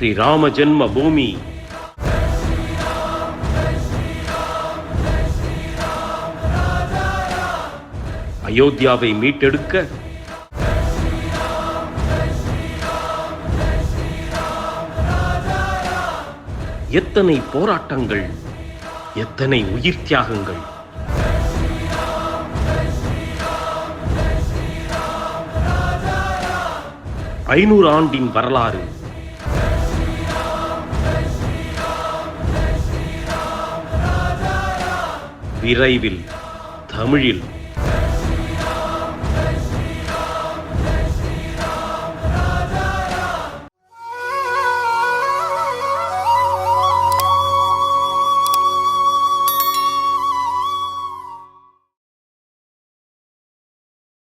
ஸ்ரீராம ஜென்ம பூமி அயோத்தியாவை மீட்டெடுக்க எத்தனை போராட்டங்கள் எத்தனை உயிர் தியாகங்கள். ஐநூறு ஆண்டின் வரலாறு விரைவில் தமிழில்